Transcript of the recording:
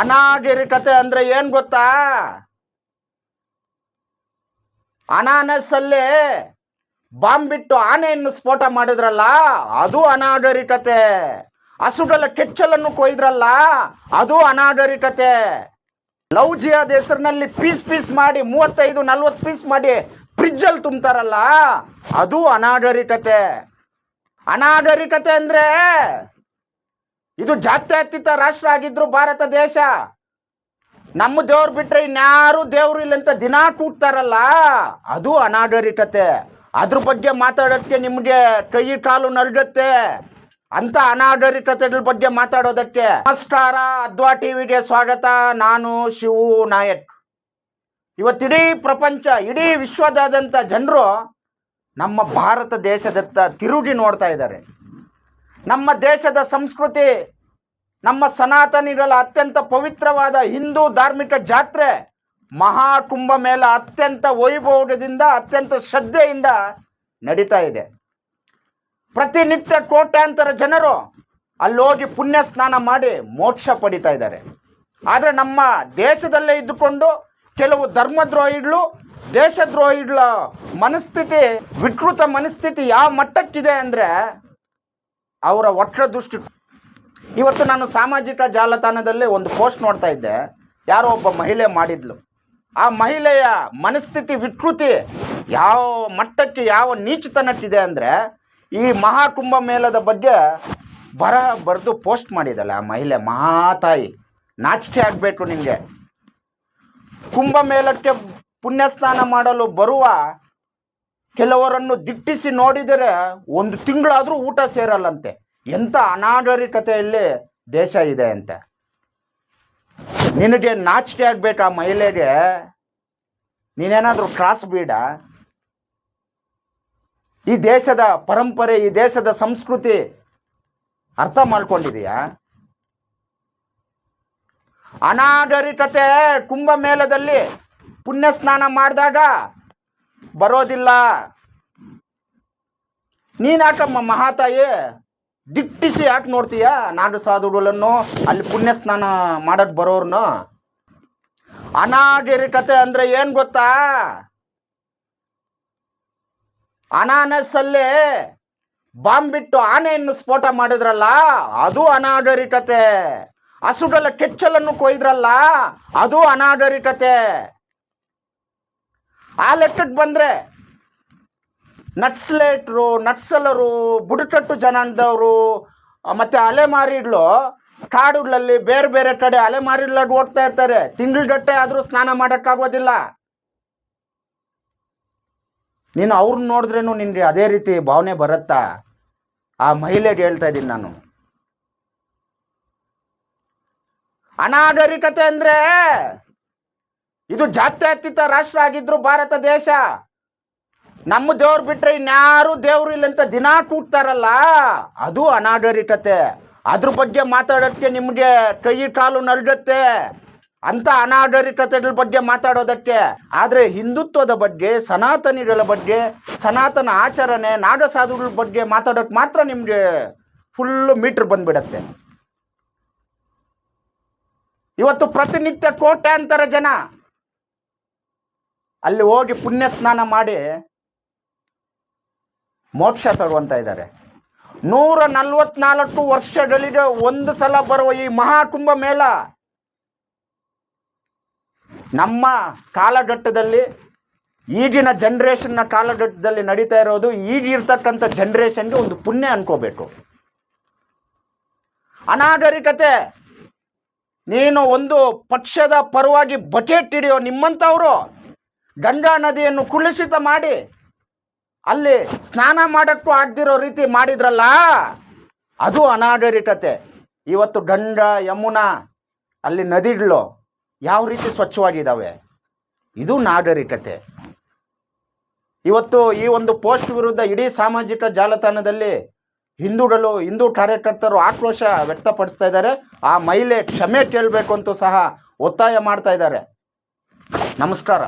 ಅನಾಗರಿಕತೆ ಅಂದ್ರೆ ಏನ್ ಗೊತ್ತಾ? ಅನಾನಸಲ್ಲೇ ಬಾಂಬ್ ಬಿಟ್ಟು ಆನೆಯನ್ನು ಸ್ಫೋಟ ಮಾಡಿದ್ರಲ್ಲ, ಅದು ಅನಾಗರಿಕತೆ. ಹಸುಗಳ ಕೆಚ್ಚಲನ್ನು ಕೊಯ್ದ್ರಲ್ಲ, ಅದು ಅನಾಗರಿಕತೆ. ಲವ್ ಜಿಯಾದ ಹೆಸರಿನಲ್ಲಿ ಪೀಸ್ ಪೀಸ್ ಮಾಡಿ, ಮೂವತ್ತೈದು, ನಲ್ವತ್ತು ಪೀಸ್ ಮಾಡಿ ಫ್ರಿಜ್ಜಲ್ಲಿ ತುಂಬ್ತಾರಲ್ಲ, ಅದು ಅನಾಗರಿಕತೆ. ಅನಾಗರಿಕತೆ ಅಂದ್ರೆ ಇದು ಜಾತ್ಯತೀತ ರಾಷ್ಟ್ರ ಆಗಿದ್ರು ಭಾರತ ದೇಶ. ನಮ್ಮ ದೇವ್ರು ಬಿಟ್ರೆ ಇನ್ಯಾರು ದೇವ್ರು ಇಲ್ಲ ಅಂತ ದಿನಾ ಕೂಗ್ತಾರಲ್ಲ, ಅದು ಅನಾಗರಿಕತೆ. ಅದ್ರ ಬಗ್ಗೆ ಮಾತಾಡೋಕ್ಕೆ ನಿಮಗೆ ಕೈ ಕಾಲು ನಲ್ಗತ್ತೆ. ಅಂತ ಅನಾಗರಿಕತೆಗಳ ಬಗ್ಗೆ ಮಾತಾಡೋದಕ್ಕೆ. ನಮಸ್ಕಾರ, ಅದ್ವಾ ಟಿವಿಗೆ ಸ್ವಾಗತ. ನಾನು ಶಿವು ನಾಯಕ್. ಇವತ್ತಿಡೀ ಪ್ರಪಂಚ, ಇಡೀ ವಿಶ್ವದಾದ್ಯಂತ ಜನರು ನಮ್ಮ ಭಾರತ ದೇಶದತ್ತ ತಿರುಗಿ ನೋಡ್ತಾ ಇದ್ದಾರೆ. ನಮ್ಮ ದೇಶದ ಸಂಸ್ಕೃತಿ ನಮ್ಮ ಸನಾತನಿಗಳ ಅತ್ಯಂತ ಪವಿತ್ರವಾದ ಹಿಂದೂ ಧಾರ್ಮಿಕ ಜಾತ್ರೆ ಮಹಾಕುಂಭ ಮೇಲೆ ಅತ್ಯಂತ ವೈಭವದಿಂದ ಅತ್ಯಂತ ಶ್ರದ್ಧೆಯಿಂದ ನಡೀತಾ ಇದೆ. ಪ್ರತಿನಿತ್ಯ ಕೋಟ್ಯಾಂತರ ಜನರು ಅಲ್ಲೋಗಿ ಪುಣ್ಯ ಸ್ನಾನ ಮಾಡಿ ಮೋಕ್ಷ ಪಡಿತಾ ಇದ್ದಾರೆ. ಆದರೆ ನಮ್ಮ ದೇಶದಲ್ಲೇ ಇದ್ದುಕೊಂಡು ಕೆಲವು ಧರ್ಮದ್ರೋಹಿಗಳು, ದೇಶದ್ರೋಹಿಗಳ ಮನಸ್ಥಿತಿ, ವಿಕೃತ ಮನಸ್ಥಿತಿ ಯಾವ ಮಟ್ಟಕ್ಕಿದೆ ಅಂದರೆ ಅವರ ಒಟ್ಟ ದೃಷ್ಟಿ ಇವತ್ತು ನಾನು ಸಾಮಾಜಿಕ ಜಾಲತಾಣದಲ್ಲಿ ಒಂದು ಪೋಸ್ಟ್ ನೋಡ್ತಾ ಇದ್ದೆ. ಯಾರೋ ಒಬ್ಬ ಮಹಿಳೆ ಮಾಡಿದ್ಲು. ಆ ಮಹಿಳೆಯ ಮನಸ್ಥಿತಿ ವಿಕೃತಿ ಯಾವ ಮಟ್ಟಕ್ಕೆ ಯಾವ ನೀಚತನಕ್ಕಿದೆ ಅಂದರೆ ಈ ಮಹಾಕುಂಭ ಮೇಳದ ಬಗ್ಗೆ ಬರ ಬರೆದು ಪೋಸ್ಟ್ ಮಾಡಿದಲ್ಲ ಆ ಮಹಿಳೆ, ಮಹಾತಾಯಿ. ನಾಚಿಕೆ ಆಗಬೇಕು ನಿಮಗೆ. ಕುಂಭ ಮೇಳಕ್ಕೆ ಪುಣ್ಯಸ್ನಾನ ಮಾಡಲು ಬರುವ ಕೆಲವರನ್ನು ದಿಟ್ಟಿಸಿ ನೋಡಿದರೆ ಒಂದು ತಿಂಗಳಾದರೂ ಊಟ ಸೇರಲ್ಲಂತೆ. ಎಂಥ ಅನಾಗರಿಕತೆಯಲ್ಲಿ ದೇಶ ಇದೆ ಅಂತ. ನಿನಗೆ ನಾಚಿಕೆ ಆಗ್ಬೇಕು ಆ ಮಹಿಳೆಗೆ? ನೀನೇನಾದರೂ ಕ್ರಾಸ್ ಬೀಡ ಈ ದೇಶದ ಪರಂಪರೆ, ಈ ದೇಶದ ಸಂಸ್ಕೃತಿ ಅರ್ಥ ಮಾಡ್ಕೊಂಡಿದೀಯಾ? ಅನಾಗರಿಕತೆ ಕುಂಭ ಮೇಳದಲ್ಲಿ ಪುಣ್ಯ ಸ್ನಾನ ಮಾಡಿದಾಗ ಬರೋದಿಲ್ಲ. ನೀನಾಕಮ್ಮ ಮಹಾತಾಯಿ? ದಿಟ್ಟಿಸಿ ಯಾಕೆ ನೋಡ್ತೀಯ? ನಾಡು ಸಾಧುಗಳನ್ನು, ಅಲ್ಲಿ ಪುಣ್ಯ ಸ್ನಾನ ಮಾಡಕ್ ಬರೋರ್ನು? ಅನಾಗರಿಕತೆ ಅಂದ್ರೆ ಏನ್ ಗೊತ್ತಾ? ಅನಾನಸಲ್ಲೇ ಬಾಂಬ್ ಬಿಟ್ಟು ಆನೆಯನ್ನು ಸ್ಫೋಟ ಮಾಡಿದ್ರಲ್ಲ, ಅದು ಅನಾಗರಿಕತೆ ಹಸುಗಳ ಕೆಚ್ಚಲನ್ನು ಕೊಯ್ದ್ರಲ್ಲ, ಅದು ಅನಾಗರಿಕತೆ ಆ ಲೆಕ್ಕಕ್ಕೆ ಬಂದ್ರೆ ನಟ್ಸ್ಲೇಟ್ರು ನಟ್ಸಲರು ಬುಡಕಟ್ಟು ಜನಾಂಗದವರು ಮತ್ತೆ ಅಲೆಮಾರಿಗಳು ಕಾಡುಗಳಲ್ಲಿ ಬೇರೆ ಬೇರೆ ಕಡೆ ಅಲೆಮಾರಿಗಳಾಗಿ ಹೋಗ್ತಾ ಇರ್ತಾರೆ. ತಿಂಗಳಗಟ್ಟೆ ಆದರೂ ಸ್ನಾನ ಮಾಡೋಕ್ಕಾಗೋದಿಲ್ಲ. ನೀನು ಅವ್ರನ್ನ ನೋಡಿದ್ರೇನು ನಿನಗೆ ಅದೇ ರೀತಿ ಭಾವನೆ ಬರುತ್ತಾ? ಆ ಮಹಿಳೆಗೆ ಹೇಳ್ತಾ ಇದ್ದೀನಿ ನಾನು. ಅನಾಗರಿಕತೆ ಅಂದ್ರೆ ಇದು ಜಾತ್ಯತೀತ ರಾಷ್ಟ್ರ ಆಗಿದ್ರು ಭಾರತ ದೇಶ. ನಮ್ಮ ದೇವ್ರು ಬಿಟ್ರೆ ಇನ್ಯಾರು ದೇವ್ರು ಇಲ್ಲ ಅಂತ ದಿನ ಕೂಗ್ತಾರಲ್ಲ, ಅದು ಅನಾಗರಿಕತೆ ಅದ್ರ ಬಗ್ಗೆ ಮಾತಾಡೋಕ್ಕೆ ನಿಮಗೆ ಕೈ ಕಾಲು ನಲ್ಗತ್ತೆ ಅಂತ ಅನಾಗರಿಕತೆಗಳ ಬಗ್ಗೆ ಮಾತಾಡೋದಕ್ಕೆ. ಆದರೆ ಹಿಂದುತ್ವದ ಬಗ್ಗೆ, ಸನಾತನಿಗಳ ಬಗ್ಗೆ, ಸನಾತನ ಆಚರಣೆ, ನಾಡಸಾಧುಗಳ ಬಗ್ಗೆ ಮಾತಾಡೋಕ್ಕೆ ಮಾತ್ರ ನಿಮಗೆ ಫುಲ್ಲು ಮೀಟ್ರ್ ಬಂದ್ಬಿಡತ್ತೆ. ಇವತ್ತು ಪ್ರತಿನಿತ್ಯ ಕೋಟ್ಯಾಂತರ ಜನ ಅಲ್ಲಿ ಹೋಗಿ ಪುಣ್ಯ ಸ್ನಾನ ಮಾಡಿ ಮೋಕ್ಷ ತರುವಂತ ಇದ್ದಾರೆ. ನೂರ ನಲ್ವತ್ನಾಲ್ಕು ವರ್ಷಗಳಿಗೆ ಒಂದು ಸಲ ಬರುವ ಈ ಮಹಾಕುಂಭ ಮೇಳ. ನಮ್ಮ ಕಾಲಘಟ್ಟದಲ್ಲಿ ಈಗಿನ ಜನ್ರೇಷನ್ನ ಕಾಲಘಟ್ಟದಲ್ಲಿ ನಡೀತಾ ಇರೋದು ಈಗಿರ್ತಕ್ಕಂಥ ಜನ್ರೇಷನ್ಗೆ ಒಂದು ಪುಣ್ಯ ಅನ್ಕೋಬೇಕು. ಅನಾಗರಿಕತೆ. ನೀನು ಒಂದು ಪಕ್ಷದ ಪರವಾಗಿ ಬಕೆಟ್ ಹಿಡಿಯೋ ನಿಮ್ಮಂಥವರು ಗಂಗಾ ನದಿಯನ್ನು ಕುಳಿಸಿತ ಮಾಡಿ ಅಲ್ಲಿ ಸ್ನಾನ ಮಾಡಕ್ಕೂ ಆಗ್ದಿರೋ ರೀತಿ ಮಾಡಿದ್ರಲ್ಲ, ಅದು ಅನಾಡಳಿತತೆ ಇವತ್ತು ಗಂಡ ಯಮುನಾ, ಅಲ್ಲಿ ನದಿಗಳು ಯಾವ ರೀತಿ ಸ್ವಚ್ಛವಾಗಿದ್ದಾವೆ ಇದು ನಾಗರಿಕತೆ. ಇವತ್ತು ಈ ಒಂದು ಪೋಸ್ಟ್ ವಿರುದ್ಧ ಇಡೀ ಸಾಮಾಜಿಕ ಜಾಲತಾಣದಲ್ಲಿ ಹಿಂದೂಗಳು, ಹಿಂದೂ ಕಾರ್ಯಕರ್ತರು ಆಕ್ರೋಶ ವ್ಯಕ್ತಪಡಿಸ್ತಾ ಇದ್ದಾರೆ. ಆ ಮಹಿಳೆ ಕ್ಷಮೆ ಕೇಳಬೇಕು ಅಂತೂ ಸಹ ಒತ್ತಾಯ ಮಾಡ್ತಾ ಇದ್ದಾರೆ. ನಮಸ್ಕಾರ.